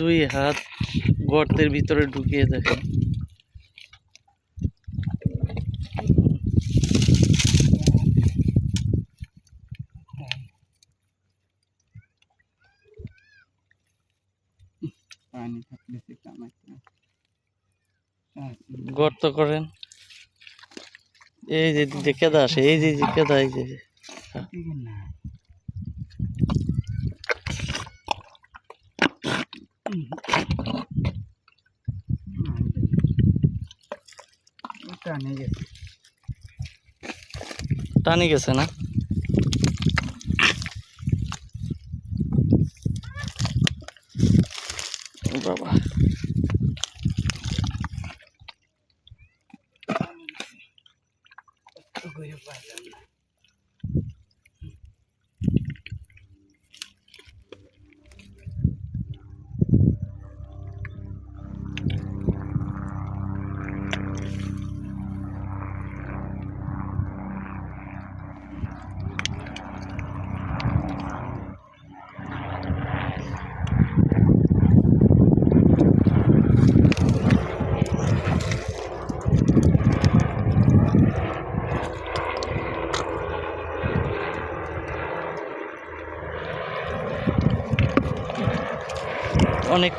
দুই হাত গর্তের ভিতরে ঢুকিয়ে দেখেন। গর্ত করেন। এই যে কেদা আসে এই যে যে কেদা এই যে দিকে না। ও টানে গেছে। টানি গেছে না বাবা তো অনেক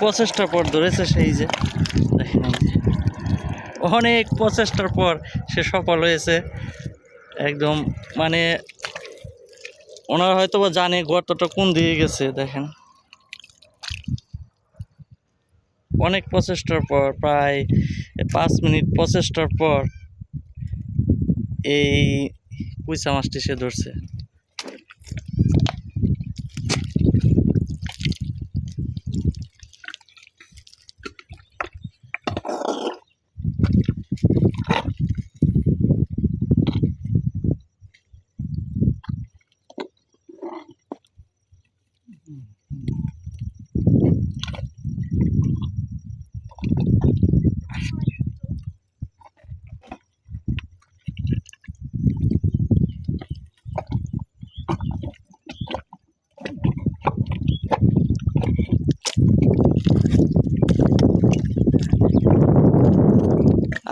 প্রচেষ্টার পর ধরেছে সেই যে, দেখেন অনেক প্রচেষ্টার পর সে সফল হয়েছে। একদম মানে ওনারা হয়তো বা জানে গর্তটা কোন দিকে গেছে, দেখেন। অনেক প্রচেষ্টার পর, প্রায় পাঁচ মিনিট প্রচেষ্টার পর এই কুইসা মাছটি সে ধরছে।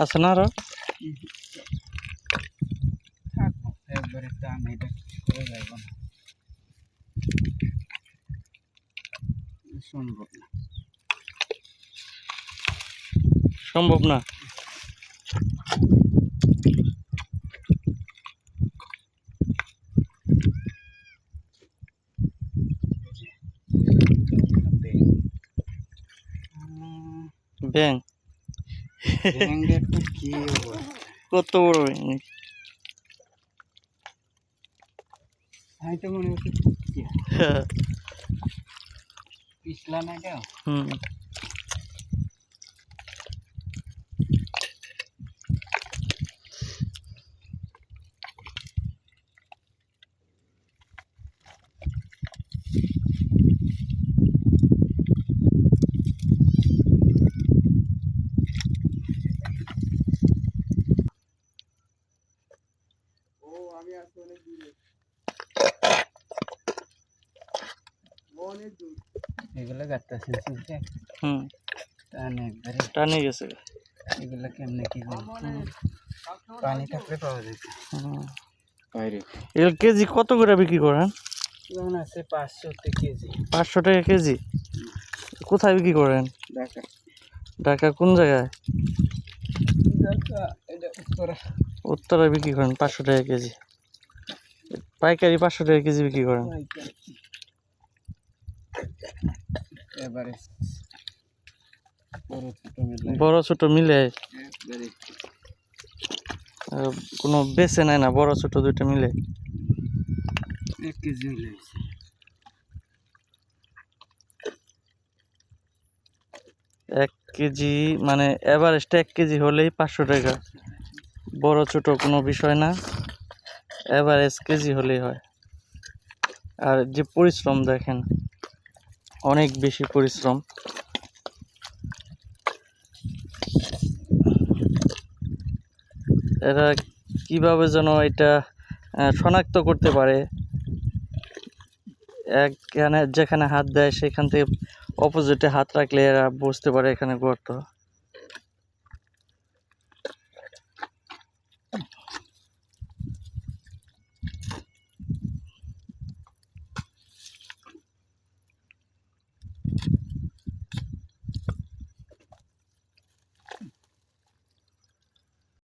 আছে না আরও থাকব, একবারে টান এটা করে যাইব না। সম্ভব না। সম্ভব না। ব্যাং। কত বড় ব্যাং? আমি তো মনে হচ্ছে কি, পিছলা না কেউ হুম ও আমি আজকে অনেক দূরে। অনেক দূর। এগুলো গাড়তেছে হুম। টান একবারে। টানে গেছে। এগুলো কেমনে কি পানি থাকলে পাওয়া হুম। বাইরে। কেজি কত করে বিক্রি করেন? আছে পাঁচশো কেজি। পাঁচশো টাকা কেজি? কোথায় বিক্রি করেন? ঢাকা। কোন জায়গায়? উত্তরা। বিক্রি করেন পাঁচশো টাকা কেজি। পাইকারি পাঁচশো টাকা কেজি বিক্রি করেন। এবারে বড় ছোট মিলে মিলে কোনো বেছে নেয় না বড় ছোট দুইটা মিলে। এক কেজি মিলে কেজি মানে এভারেস্ট এক কেজি হলেই পাঁচশো টাকা। বড় ছোট কোনো বিষয় না এভারেজ কেজি হলেই হয়। আর যে পরিশ্রম দেখেন অনেক বেশি পরিশ্রম। এরা কীভাবে যেন এটা শনাক্ত করতে পারে। একখানে, যেখানে হাত দেয়, সেখান থেকে অপোজিটে হাত রাখলে এরা বুঝতে পারে এখানে গর্ত।